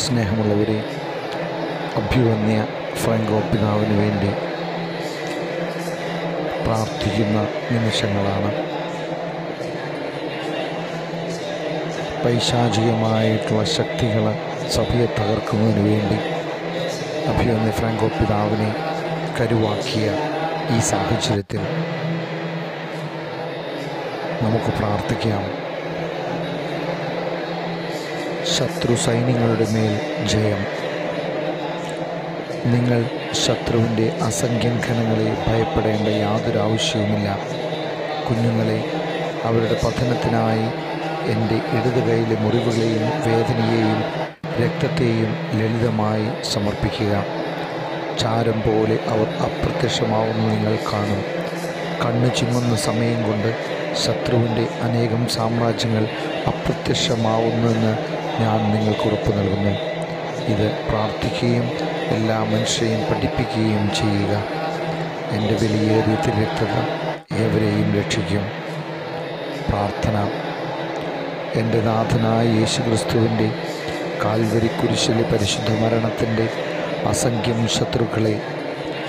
സ്നേഹമുള്ളവരെ അഭ്യുവന്യ ഫ്രാങ്കോ പിതാവിന് വേണ്ടി പ്രാർത്ഥിക്കുന്ന നിമിഷങ്ങളാണ്. പൈശാചികമായിട്ടുള്ള ശക്തികൾ സഭയെ തകർക്കുന്നതിന് വേണ്ടി അഭിവന്യ ഫ്രാങ്കോ പിതാവിനെ കരുവാക്കിയ ഈ സാഹചര്യത്തിൽ നമുക്ക് പ്രാർത്ഥിക്കാം. ശത്രു സൈന്യങ്ങളുടെ മേൽ ജയം. നിങ്ങൾ ശത്രുവിന്റെ അസംഖ്യം ഘനങ്ങളെ ഭയപ്പെടേണ്ട യാതൊരു ആവശ്യവുമില്ല. കുഞ്ഞുങ്ങളെ അവരുടെ പഠനത്തിനായി എന്റെ ഇടതുകൈയിലെ മുറിവുകളെയും വേദനയെയും രക്തത്തെയും ലളിതമായി സമർപ്പിക്കുക. ചാരം പോലെ അവർ അപ്രത്യക്ഷമാവുന്ന നിങ്ങൾ കാണും. കണ്ണു ചിമ്മുന്ന സമയം കൊണ്ട് ശത്രുവിന്റെ അനേകം സാമ്രാജ്യങ്ങൾ അപ്രത്യക്ഷമാവുന്നെന്ന് ഞാൻ നിങ്ങൾക്ക് ഉറപ്പ് നൽകുന്നു. ഇത് പ്രാർത്ഥിക്കുകയും എല്ലാ മനുഷ്യരെയും പഠിപ്പിക്കുകയും ചെയ്യുക. എന്റെ വിലയേറിയ തിരക്തത ഏവരെയും രക്ഷിക്കും. പ്രാർത്ഥന. എന്റെ നാഥനായ യേശു ക്രിസ്തുവിന്റെ കാൽവരി കുരിശിലെ പരിശുദ്ധ മരണത്തിന്റെ അസംഖ്യം ശത്രുക്കളെ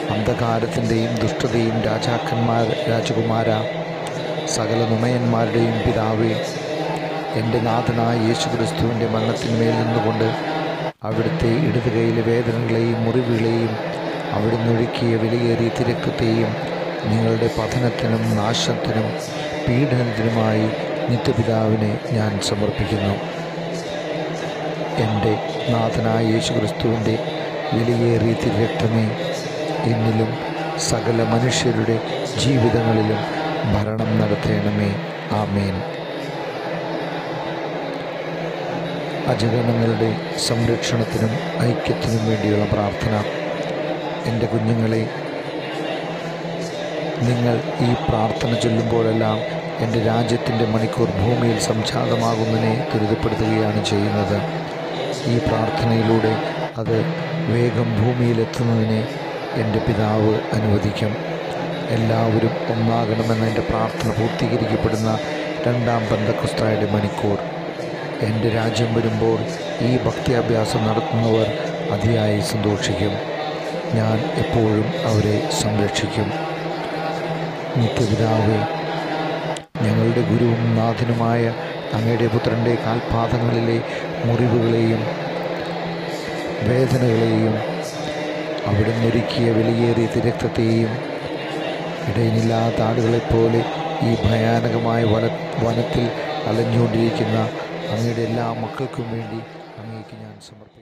അന്ധകാരത്തിന്റെയും ദുഷ്ടതയും രാജാക്കന്മാർ രാജകുമാര സകല നുമയന്മാരുടെയും പിതാവേ എന്റെ നാഥനായ യേശു ക്രിസ്തുവിന്റെ മരണത്തിന്മേൽ നിന്നുകൊണ്ട് അവിടുത്തെ ഇടത് കൈയിലെ വേദനകളെയും മുറിവുകളെയും അവിടുന്ന് ഒഴുക്കിയ വിലയേറിയ തിരക്കത്തെയും നിങ്ങളുടെ പഠനത്തിനും നാശത്തിനും പീഡനത്തിനുമായി നിത്യപിതാവിനെ ഞാൻ സമർപ്പിക്കുന്നു. എന്റെ നാഥനായ യേശു ക്രിസ്തുവിന്റെ വിലയേറിയ തിരക്തമേ എന്നിലും സകല മനുഷ്യരുടെ ജീവിതങ്ങളിലും ഭരണം നടത്തേണമേ. ആമേൻ. അജഗണങ്ങളുടെ സംരക്ഷണത്തിനും ഐക്യത്തിനും വേണ്ടിയുള്ള പ്രാർത്ഥന. എന്റെ കുഞ്ഞുങ്ങളെ നിങ്ങൾ ഈ പ്രാർത്ഥന ചൊല്ലുമ്പോഴെല്ലാം എന്റെ രാജ്യത്തിന്റെ മണിക്കൂർ ഭൂമിയിൽ സംജാതമാകുന്നതിനെ ത്വരിതപ്പെടുത്തുകയാണ് ചെയ്യുന്നത്. ഈ പ്രാർത്ഥനയിലൂടെ അത് വേഗം ഭൂമിയിലെത്തുന്നതിനെ എന്റെ പിതാവ് അനുവദിക്കും. എല്ലാവരും ഒന്നാകണമെന്ന എന്റെ പ്രാർത്ഥന പൂർത്തീകരിക്കപ്പെടുന്ന രണ്ടാം ബന്ധക്കുസ്തായുടെ മണിക്കൂർ. എന്റെ രാജ്യം വരുമ്പോൾ ഈ ഭക്തിയാഭ്യാസം നടത്തുന്നവർ അതിയായി സന്തോഷിക്കും. ഞാൻ എപ്പോഴും അവരെ സംരക്ഷിക്കും. നിത്യപിതാവേ ഞങ്ങളുടെ ഗുരുവും നാഥനുമായ അങ്ങയുടെ പുത്രന്റെ കാൽപാദങ്ങളിലെ മുറിവുകളെയും വേദനകളെയും അവിടെ നിന്നൊരുക്കിയ വിലയേറിയ തിരക്തത്തെയും ഇടയിലില്ലാത്ത ആടുകളെപ്പോലെ ഈ ഭയാനകമായ വന വനത്തിൽ അലഞ്ഞുകൊണ്ടിരിക്കുന്ന അങ്ങയുടെ എല്ലാ മക്കൾക്കും വേണ്ടി അങ്ങേക്ക് ഞാൻ സമർപ്പിക്കുന്നു.